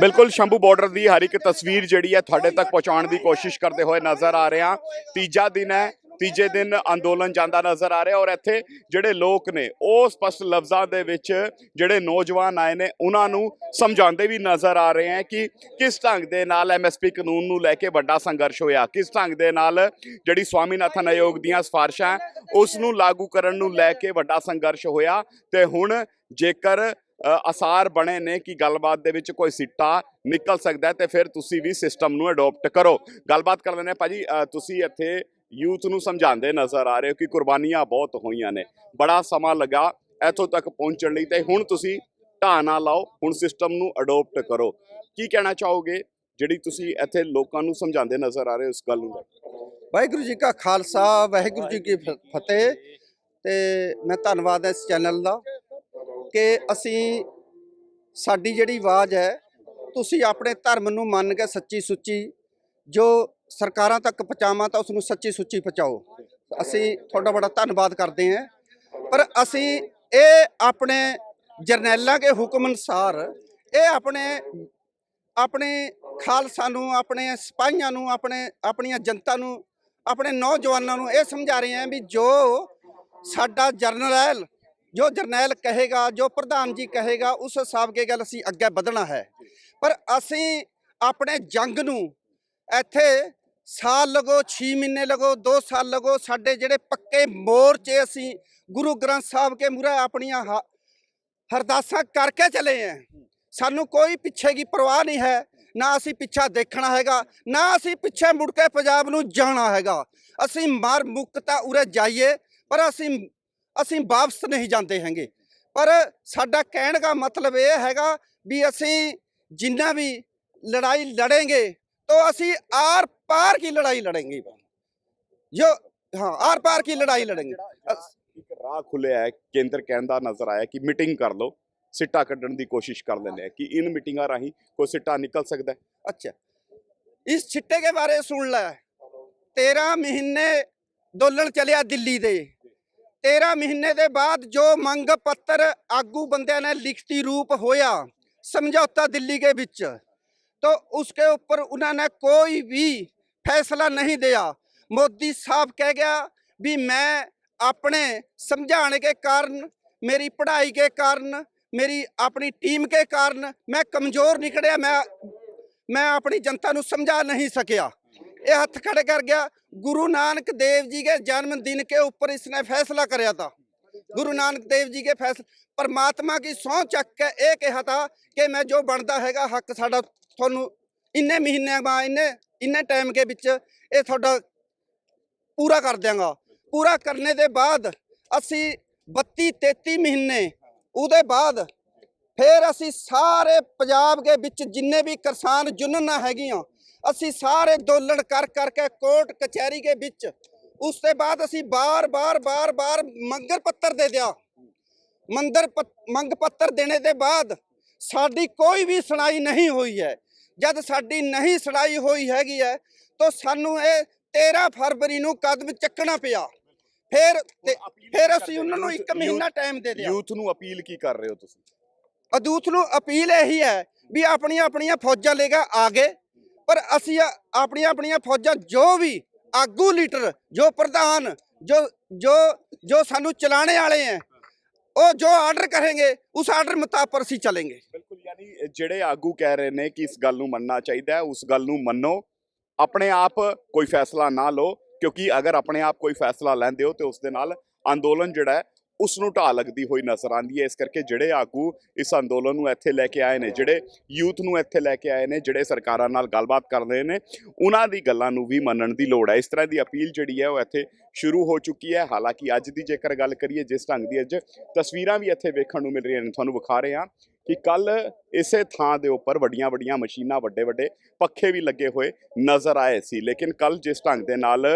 ਬਿਲਕੁਲ ਸ਼ੰਭੂ ਬਾਰਡਰ ਦੀ ਹਰ ਇੱਕ ਤਸਵੀਰ ਜਿਹੜੀ ਹੈ ਤੁਹਾਡੇ ਤੱਕ ਪਹੁੰਚਾਉਣ ਦੀ ਕੋਸ਼ਿਸ਼ ਕਰਦੇ ਹੋਏ ਨਜ਼ਰ ਆ ਰਹੇ। ਹਾਂ ਤੀਜਾ ਦਿਨ ਹੈ, ਤੀਜੇ ਦਿਨ ਅੰਦੋਲਨ ਜਾਂਦਾ ਨਜ਼ਰ ਆ ਰਿਹਾ ਔਰ ਇੱਥੇ ਜਿਹੜੇ ਲੋਕ ਨੇ, ਉਹ ਸਪਸ਼ਟ ਲਫ਼ਜ਼ਾਂ ਦੇ ਵਿੱਚ ਜਿਹੜੇ ਨੌਜਵਾਨ ਆਏ ਨੇ, ਉਹਨਾਂ ਨੂੰ ਸਮਝਾਉਂਦੇ ਵੀ ਨਜ਼ਰ ਆ ਰਹੇ ਹੈ ਕਿ ਕਿਸ ਢੰਗ ਦੇ ਨਾਲ ਐਮਐਸਪੀ ਕਾਨੂੰਨ ਨੂੰ ਲੈ ਕੇ ਵੱਡਾ ਸੰਘਰਸ਼ ਹੋਇਆ, ਕਿਸ ਢੰਗ ਦੇ ਨਾਲ ਜਿਹੜੀ ਸਵਾਮੀਨਾਥਨ ਆਯੋਗ ਦੀਆਂ ਸਿਫਾਰਿਸ਼ਾਂ, ਉਸ ਨੂੰ ਲਾਗੂ ਕਰਨ ਨੂੰ ਲੈ ਕੇ ਵੱਡਾ ਸੰਘਰਸ਼ ਹੋਇਆ। ਤੇ ਹੁਣ ਜੇਕਰ ਅਸਾਰ ਬਣੇ ਨੇ ਕਿ ਗੱਲਬਾਤ ਦੇ ਵਿੱਚ ਕੋਈ ਸਿੱਟਾ ਨਿਕਲ ਸਕਦਾ ਹੈ ਤੇ ਫਿਰ ਤੁਸੀਂ ਵੀ ਸਿਸਟਮ ਨੂੰ ਅਡਾਪਟ ਕਰੋ। ਗੱਲਬਾਤ ਕਰ ਲੈਣੇ ਭਾਜੀ ਅ, ਤੁਸੀਂ ਇੱਥੇ ਯੂਥ ਨੂੰ ਸਮਝਾਉਂਦੇ ਨਜ਼ਰ ਆ ਰਹੇ ਹੋ ਕਿ ਕੁਰਬਾਨੀਆਂ ਬਹੁਤ ਹੋਈਆਂ ਨੇ। ਬੜਾ ਸਮਾਂ ਲੱਗਾ ਇੱਥੋਂ ਤੱਕ ਪਹੁੰਚਣ ਲਈ ਤੇ ਹੁਣ ਤੁਸੀਂ ਢਾਹ ਨਾ ਲਾਓ ਹੁਣ ਸਿਸਟਮ ਨੂੰ ਅਡਾਪਟ ਕਰੋ। ਕੀ ਕਹਿਣਾ ਚਾਹੋਗੇ? ਜਿਹੜੀ ਤੁਸੀਂ ਇੱਥੇ ਲੋਕਾਂ ਨੂੰ ਸਮਝਾਉਂਦੇ ਨਜ਼ਰ ਆ ਰਹੇ ਹੋ ਇਸ ਗੱਲ ਨੂੰ ਵਾਹਿਗੁਰੂ ਜੀ ਕਾ ਖਾਲਸਾ ਵਾਹਿਗੁਰੂ ਜੀ ਕੀ ਫਤਿਹ। ਤੇ ਮੈਂ ਧੰਨਵਾਦ ਹੈ ਇਸ ਚੈਨਲ ਦਾ। ਕਿ ਅਸੀਂ ਸਾਡੀ ਜਿਹੜੀ ਆਵਾਜ਼ ਹੈ, ਤੁਸੀਂ ਆਪਣੇ ਧਰਮ ਨੂੰ ਮੰਨ ਕੇ ਸੱਚੀ ਸੁੱਚੀ ਜੋ ਸਰਕਾਰਾਂ ਤੱਕ ਪਹੁੰਚਾਵਾਂ ਤਾਂ ਉਸ ਨੂੰ ਸੱਚੀ ਸੁੱਚੀ ਪਹੁੰਚਾਓ। ਅਸੀਂ ਤੁਹਾਡਾ ਬੜਾ ਧੰਨਵਾਦ ਕਰਦੇ ਹਾਂ। ਪਰ ਅਸੀਂ ਇਹ ਆਪਣੇ ਜਰਨੈਲਾਂ ਦੇ ਹੁਕਮ ਅਨੁਸਾਰ, ਇਹ ਆਪਣੇ ਆਪਣੇ ਖਾਲਸਾ ਨੂੰ, ਆਪਣੇ ਸਿਪਾਹੀਆਂ ਨੂੰ, ਆਪਣੇ, ਆਪਣੀਆਂ ਜਨਤਾ ਨੂੰ, ਆਪਣੇ ਨੌਜਵਾਨਾਂ ਨੂੰ ਇਹ ਸਮਝਾ ਰਹੇ ਹਾਂ ਵੀ ਜੋ ਸਾਡਾ ਜਰਨੈਲ ਜੋ ਜਰਨੈਲ ਕਹੇਗਾ, ਜੋ ਪ੍ਰਧਾਨ ਜੀ ਕਹੇਗਾ, ਉਸ ਹਿਸਾਬ ਕੇ ਗੱਲ ਅਸੀਂ ਅੱਗੇ ਵਧਣਾ ਹੈ। ਪਰ ਅਸੀਂ ਆਪਣੇ ਜੰਗ ਨੂੰ ਇੱਥੇ ਸਾਲ ਲਗੋ 6 ਮਹੀਨੇ ਲਗੋ 2 ਸਾਲ ਲਗੋ, ਸਾਡੇ ਜਿਹੜੇ ਪੱਕੇ ਮੋਰਚੇ ਅਸੀਂ ਗੁਰੂ ਗ੍ਰੰਥ ਸਾਹਿਬ ਕੇ ਮੂਹਰੇ ਆਪਣੀਆਂ ਹਰਦਾਸਾਂ ਕਰਕੇ ਚਲੇ ਆਂ ਸਾਨੂੰ ਕੋਈ ਪਿੱਛੇ ਕੀ ਪਰਵਾਹ ਨਹੀਂ ਹੈ। ਨਾ ਅਸੀਂ ਪਿੱਛਾ ਦੇਖਣਾ ਹੈਗਾ, ਨਾ ਅਸੀਂ ਪਿੱਛੇ ਮੁੜ ਕੇ ਪੰਜਾਬ ਨੂੰ ਜਾਣਾ ਹੈਗਾ। ਅਸੀਂ ਮਰ ਮੁਕਤਾ ਉਰੇ ਜਾਈਏ, ਪਰ ਅਸੀਂ ਅਸੀਂ ਵਾਪਸ ਨਹੀਂ ਜਾਂਦੇ ਹੈਗੇ। ਪਰ ਸਾਡਾ ਕਹਿਣ ਦਾ ਮਤਲਬ ਇਹ ਹੈਗਾ ਵੀ ਅਸੀਂ ਜਿੰਨਾ ਵੀ ਲੜਾਈ ਲੜेंगे तो ਅਸੀਂ ਆਰ ਪਾਰ ਕੀ ਲੜਾਈ ਲੜेंगे ਜੋ ਹਾਂ ਆਰ ਪਾਰ ਕੀ ਲੜਾਈ ਲੜेंगे ਇੱਕ ਰਾਹ ਖੁੱਲਿਆ ਹੈ ਕੇਂਦਰ ਕਹਿੰਦਾ ਨਜ਼ਰ ਆਇਆ ਕਿ ਮੀਟਿੰਗ ਕਰ ਲਓ ਸਿੱਟਾ ਕੱਢਣ ਦੀ ਕੋਸ਼ਿਸ਼ ਕਰ ਲੈਂਦੇ ਆ ਕਿ ਇਨ ਮੀਟਿੰਗਾਂ ਰਾਹੀਂ ਕੋਈ ਸਿੱਟਾ ਨਿਕਲ ਸਕਦਾ ਹੈ। ਅੱਛਾ। ਇਸ ਛਿੱਟੇ ਦੇ ਬਾਰੇ ਸੁਣ ਲੈ। 13 ਮਹੀਨੇ ਦੋਲਣ ਚਲਿਆ ਦਿੱਲੀ ਦੇ। 13 ਮਹੀਨੇ ਦੇ ਬਾਅਦ ਜੋ ਮੰਗ ਪੱਤਰ ਆਗੂ ਬੰਦਿਆਂ ਨੇ ਲਿਖਤੀ ਰੂਪ ਹੋਇਆ ਸਮਝੌਤਾ ਦਿੱਲੀ के ਵਿੱਚ तो उसके ऊपर उन्होंने कोई भी फैसला नहीं दिया मोदी साहब कह गया भी मैं अपने समझाने के कारण मेरी पढ़ाई के कारण मेरी अपनी टीम के कारण मैं कमज़ोर निकलिया मैं मैं अपनी जनता ਨੂੰ ਸਮਝਾ ਨਹੀਂ ਸਕਿਆ ਇਹ ਹੱਥ ਖੜੇ ਕਰ ਗਿਆ ਗੁਰੂ गुरु नानक देव जी के जन्मदिन के ऊपर इसने ਫੈਸਲਾ ਕਰਿਆ ਤਾ। ਗੁਰੂ ਨਾਨਕ ਦੇਵ ਜੀ के ਫੈਸਲਾ ਪਰਮਾਤਮਾ की ਸੌ ਚੱਕ ਕੇ ਇਹ ਕਿਹਾ ਤਾ ਕਿ ਮੈਂ ਜੋ ਬਣਦਾ ਹੈਗਾ, ਹੱਕ ਸਾਡਾ ਤੁਹਾਨੂੰ ਇੰਨੇ ਮਹੀਨਿਆਂ ਬਾਅਦ, ਇੰਨੇ ਇੰਨੇ ਟਾਈਮ ਕੇ ਵਿੱਚ ਇਹ ਤੁਹਾਡਾ ਪੂਰਾ ਕਰ ਦਿਆਂਗਾ। ਪੂਰਾ ਕਰਨੇ ਦੇ ਬਾਅਦ ਅਸੀਂ 32 33 ਮਹੀਨੇ, ਉਹਦੇ ਬਾਅਦ ਫਿਰ ਅਸੀਂ ਸਾਰੇ ਪੰਜਾਬ ਦੇ ਵਿੱਚ ਜਿੰਨੇ ਵੀ ਕਿਸਾਨ ਜੁਨਨਾ ਹੈਗੀਆਂ ਅਸੀਂ ਸਾਰੇ ਦੋਲਣ ਕਰ ਕਰਕੇ ਕੋਰਟ ਕਚਹਿਰੀ ਦੇ ਵਿੱਚ ਉਸ ਤੋਂ ਬਾਅਦ ਅਸੀਂ ਬਾਰ-ਬਾਰ ਬਾਰ-ਬਾਰ ਮੰਗਰ ਪੱਤਰ ਦੇ ਦਿਆ। ਮੰਦਰ ਮੰਗ ਪੱਤਰ ਦੇਣੇ ਦੇ ਬਾਅਦ ਸਾਡੀ ਕੋਈ ਵੀ ਸੁਣਾਈ ਨਹੀਂ ਹੋਈ ਹੈ। ਜਦ ਸਾਡੀ ਨਹੀਂ ਸੁਣਾਈ ਹੋਈ ਹੈਗੀ ਹੈ ਤਾਂ ਸਾਨੂੰ ਇਹ 13 ਫਰਵਰੀ ਨੂੰ ਕਦਮ ਚੱਕਣਾ ਪਿਆ। ਫਿਰ ਫਿਰ ਅਸੀਂ ਉਹਨਾਂ ਨੂੰ ਇੱਕ ਮਹੀਨਾ ਟਾਈਮ ਦੇ ਦਿਆ। ਯੂਥ ਨੂੰ ਅਪੀਲ ਕੀ ਕਰ ਰਹੇ ਹੋ ਤੁਸੀਂ? ਅਦੂਤ ਨੂੰ ਅਪੀਲ ਇਹੀ ਹੈ ਵੀ ਆਪਣੀਆਂ ਆਪਣੀਆਂ ਫੌਜਾਂ ਲੈ ਕੇ ਆ ਗਏ। ਪਰ ਅਸੀਂ ਆਪਣੀਆਂ ਆਪਣੀਆਂ ਫੌਜਾਂ ਜੋ ਵੀ ਆਗੂ ਲੀਡਰ, ਜੋ ਪ੍ਰਧਾਨ, ਜੋ ਜੋ ਜੋ ਸਾਨੂੰ ਚਲਾਣੇ ਵਾਲੇ ਹੈ ਉਹ ਜੋ ਆਰਡਰ ਕरेंगे ਉਸ ਆਰਡਰ ਮੁਤਾਬਕ ਅਸੀਂ ਚੱਲਾਂਗੇ। ਬਿਲਕੁਲ, ਯਾਨੀ ਜਿਹੜੇ ਆਗੂ ਕਹਿ ਰਹੇ ਨੇ ਕਿ ਇਸ ਗੱਲ ਨੂੰ ਮੰਨਣਾ ਚਾਹੀਦਾ ਹੈ, ਉਸ ਗੱਲ ਨੂੰ ਮੰਨੋ। ਆਪਣੇ ਆਪ ਕੋਈ ਫੈਸਲਾ ਨਾ ਲਓ, ਕਿਉਂਕਿ ਅਗਰ ਆਪਣੇ ਆਪ ਕੋਈ ਫੈਸਲਾ ਲੈਂਦੇ ਹੋ, ਤੇ ਉਸ ਦੇ ਨਾਲ ਅੰਦੋਲਨ ਜਿਹੜਾ ਹੈ ਉਸ ਨੂੰ ਢਾਹ ਲੱਗਦੀ ਹੋਈ ਨਜ਼ਰ ਆਉਂਦੀ ਹੈ। ਇਸ ਕਰਕੇ ਜਿਹੜੇ ਆਗੂ ਇਸ ਅੰਦੋਲਨ ਨੂੰ ਇੱਥੇ ਲੈ ਕੇ ਆਏ ਨੇ, ਜਿਹੜੇ ਯੂਥ ਨੂੰ ਇੱਥੇ ਲੈ ਕੇ ਆਏ ਨੇ, ਜਿਹੜੇ ਸਰਕਾਰਾਂ ਨਾਲ ਗੱਲਬਾਤ ਕਰ ਰਹੇ ਨੇ, ਉਹਨਾਂ ਦੀ ਗੱਲਾਂ ਨੂੰ ਵੀ ਮੰਨਣ ਦੀ ਲੋੜ ਹੈ। ਇਸ ਤਰ੍ਹਾਂ ਦੀ ਅਪੀਲ ਜਿਹੜੀ ਹੈ ਉਹ ਇੱਥੇ ਸ਼ੁਰੂ ਹੋ ਚੁੱਕੀ ਹੈ। ਹਾਲਾਂਕਿ ਅੱਜ ਦੀ ਜੇਕਰ ਗੱਲ ਕਰੀਏ, ਜਿਸ ਢੰਗ ਦੀ ਅੱਜ ਤਸਵੀਰਾਂ ਵੀ ਇੱਥੇ ਵੇਖਣ ਨੂੰ ਮਿਲ ਰਹੀਆਂ ਨੇ, ਤੁਹਾਨੂੰ ਵਿਖਾ ਰਹੇ ਹਾਂ। ਕਿ ਕੱਲ ਇਸੇ ਥਾਂ ਦੇ ਉੱਪਰ ਵੱਡੀਆਂ ਵੱਡੀਆਂ ਮਸ਼ੀਨਾਂ ਵੱਡੇ ਵੱਡੇ ਪੱਖੇ ਵੀ ਲੱਗੇ ਹੋਏ ਨਜ਼ਰ ਆਏ ਸੀ। ਲੇਕਿਨ ਕੱਲ ਜਿਸ ਢੰਗ ਦੇ ਨਾਲ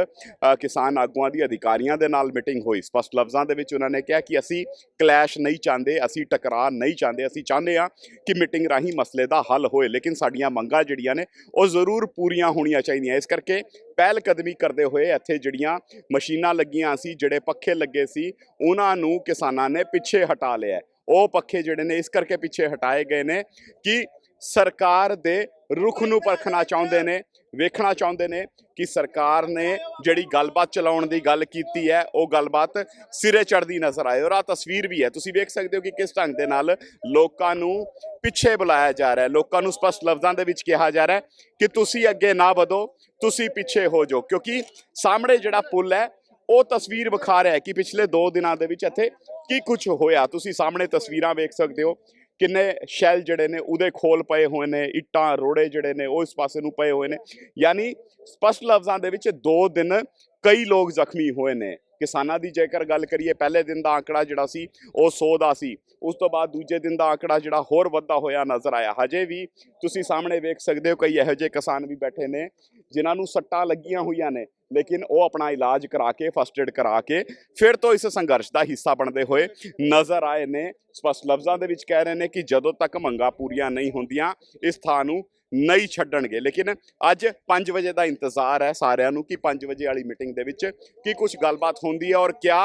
ਕਿਸਾਨ ਆਗੂਆਂ ਦੀ ਅਧਿਕਾਰੀਆਂ ਦੇ ਨਾਲ ਮੀਟਿੰਗ ਹੋਈ, ਸਪਸ਼ਟ ਲਫ਼ਜ਼ਾਂ ਦੇ ਵਿੱਚ ਉਹਨਾਂ ਨੇ ਕਿਹਾ ਕਿ ਅਸੀਂ ਕਲੈਸ਼ ਨਹੀਂ ਚਾਹੁੰਦੇ, ਅਸੀਂ ਟਕਰਾਅ ਨਹੀਂ ਚਾਹੁੰਦੇ, ਅਸੀਂ ਚਾਹੁੰਦੇ ਹਾਂ ਕਿ ਮੀਟਿੰਗ ਰਾਹੀਂ ਮਸਲੇ ਦਾ ਹੱਲ ਹੋਏ, ਲੇਕਿਨ ਸਾਡੀਆਂ ਮੰਗਾਂ ਜਿਹੜੀਆਂ ਨੇ ਉਹ ਜ਼ਰੂਰ ਪੂਰੀਆਂ ਹੋਣੀਆਂ ਚਾਹੀਦੀਆਂ। ਇਸ ਕਰਕੇ ਪਹਿਲ ਕਦਮੀ ਕਰਦੇ ਹੋਏ ਇੱਥੇ ਜਿਹੜੀਆਂ ਮਸ਼ੀਨਾਂ ਲੱਗੀਆਂ ਸੀ, ਜਿਹੜੇ ਪੱਖੇ ਲੱਗੇ ਸੀ, ਉਹਨਾਂ ਨੂੰ ਕਿਸਾਨਾਂ ਨੇ ਪਿੱਛੇ ਹਟਾ ਲਿਆ ਉਹ ਪੱਖੇ ਜਿਹੜੇ ਨੇ ਇਸ ਕਰਕੇ ਪਿੱਛੇ ਹਟਾਏ ਗਏ ਨੇ ਕਿ ਸਰਕਾਰ ਦੇ ਰੁਖ ਨੂੰ ਪਰਖਣਾ ਚਾਹੁੰਦੇ ਨੇ, ਵੇਖਣਾ ਚਾਹੁੰਦੇ ਨੇ ਕਿ ਸਰਕਾਰ ਨੇ ਜਿਹੜੀ ਗੱਲਬਾਤ ਚਲਾਉਣ ਦੀ ਗੱਲ ਕੀਤੀ ਹੈ, ਉਹ ਗੱਲਬਾਤ ਸਿਰੇ ਚੜਦੀ ਨਜ਼ਰ ਆਏ ਔਰ ਆ ਤਸਵੀਰ ਵੀ ਹੈ। ਤੁਸੀਂ ਵੇਖ ਸਕਦੇ ਹੋ ਕਿ ਕਿਸ ਢੰਗ ਦੇ ਨਾਲ ਲੋਕਾਂ ਨੂੰ ਪਿੱਛੇ ਬੁਲਾਇਆ ਜਾ ਰਿਹਾ ਹੈ। ਲੋਕਾਂ ਨੂੰ ਸਪਸ਼ਟ ਲਫ਼ਜ਼ਾਂ ਦੇ ਵਿੱਚ ਕਿਹਾ ਜਾ ਰਿਹਾ ਹੈ ਕਿ ਤੁਸੀਂ ਅੱਗੇ ਨਾ ਵਧੋ, ਤੁਸੀਂ ਪਿੱਛੇ ਹੋ ਜਾਓ, ਕਿਉਂਕਿ ਸਾਹਮਣੇ ਜਿਹੜਾ ਪੁਲ ਹੈ ਉਹ ਤਸਵੀਰ ਵਿਖਾ ਰਿਹਾ ਹੈ ਕਿ ਪਿਛਲੇ 2 ਦਿਨਾਂ ਦੇ ਵਿੱਚ ਇੱਥੇ ਕੀ ਕੁਝ ਹੋਇਆ? ਤੁਸੀਂ ਸਾਹਮਣੇ ਤਸਵੀਰਾਂ ਵੇਖ ਸਕਦੇ ਹੋ। ਕਿੰਨੇ ਸ਼ੈਲ ਜਿਹੜੇ ਨੇ, ਉਹਦੇ ਖੋਲ ਪਏ ਹੋਏ ਨੇ, ਇੱਟਾਂ, ਰੋੜੇ ਜਿਹੜੇ ਨੇ, ਉਹ ਇਸ ਪਾਸੇ ਨੂੰ ਪਏ ਹੋਏ ਨੇ। ਯਾਨੀ ਸਪਸ਼ਟ ਲਫ਼ਜ਼ਾਂ ਦੇ ਵਿੱਚ 2 ਦਿਨ ਕਈ ਲੋਕ ਜ਼ਖਮੀ ਹੋਏ ਨੇ। ਕਿਸਾਨਾਂ ਦੀ ਜੇਕਰ ਗੱਲ ਕਰੀਏ, ਪਹਿਲੇ ਦਿਨ ਦਾ ਆંકੜਾ ਜਿਹੜਾ ਸੀ, ਉਹ 100 ਦਾ ਸੀ। ਉਸ ਤੋਂ ਬਾਅਦ ਦੂਜੇ ਦਿਨ ਦਾ ਆંકੜਾ ਜਿਹੜਾ ਹੋਰ ਵੱਧਾ ਹੋਇਆ ਨਜ਼ਰ ਆਇਆ। ਹਜੇ ਵੀ ਤੁਸੀਂ ਸਾਹਮਣੇ ਵੇਖ ਸਕਦੇ ਹੋ, ਕਈ ਇਹੋ ਜਿਹੇ ਕਿਸਾਨ ਵੀ ਬੈਠੇ ਨੇ, ਜਿਨ੍ਹਾਂ ਨੂੰ ਸੱਟਾਂ ਲੱਗੀਆਂ ਹੋਈਆਂ ਨੇ। ਲੇਕਿਨ ਉਹ ਆਪਣਾ ਇਲਾਜ ਕਰਾ ਕੇ ਫਸਟ ਏਡ ਕਰਾ ਕੇ ਫਿਰ ਤੋਂ ਇਸ ਸੰਘਰਸ਼ ਦਾ ਹਿੱਸਾ ਬਣਦੇ ਹੋਏ ਨਜ਼ਰ ਆਏ ਨੇ। ਸਪਸ਼ਟ ਲਫ਼ਜ਼ਾਂ ਦੇ ਵਿੱਚ ਕਹਿ ਰਹੇ ਨੇ ਕਿ ਜਦੋਂ ਤੱਕ ਮੰਗਾਂ ਪੂਰੀਆਂ ਨਹੀਂ ਹੁੰਦੀਆਂ, ਇਸ ਥਾਂ ਨੂੰ ਨਹੀਂ ਛੱਡਣਗੇ। ਲੇਕਿਨ ਅੱਜ 5 ਵਜੇ ਦਾ ਇੰਤਜ਼ਾਰ ਹੈ ਸਾਰਿਆਂ ਨੂੰ ਕਿ 5 ਵਜੇ ਵਾਲੀ ਮੀਟਿੰਗ ਦੇ ਵਿੱਚ ਕੀ ਕੁਝ ਗੱਲਬਾਤ ਹੁੰਦੀ ਹੈ ਔਰ ਕਿਆ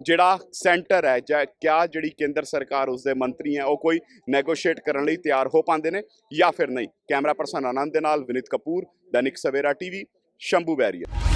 ਜਿਹੜਾ ਸੈਂਟਰ ਹੈ ਜਾਂ ਕਿਆ ਜਿਹੜੀ ਕੇਂਦਰ ਸਰਕਾਰ ਉਸਦੇ ਮੰਤਰੀ ਹੈ, ਉਹ ਕੋਈ ਨੈਗੋਸ਼ੀਏਟ ਕਰਨ ਲਈ ਤਿਆਰ ਹੋ ਪਾਉਂਦੇ ਨੇ ਜਾਂ ਫਿਰ ਨਹੀਂ। ਕੈਮਰਾ ਪਰਸਨ ਆਨੰਦ ਦੇ ਨਾਲ ਵਿਨੀਤ ਕਪੂਰ, ਦੈਨਿਕ ਸਵੇਰਾ ਟੀਵੀ, ਸ਼ੰਭੂ ਬੈਰੀਆ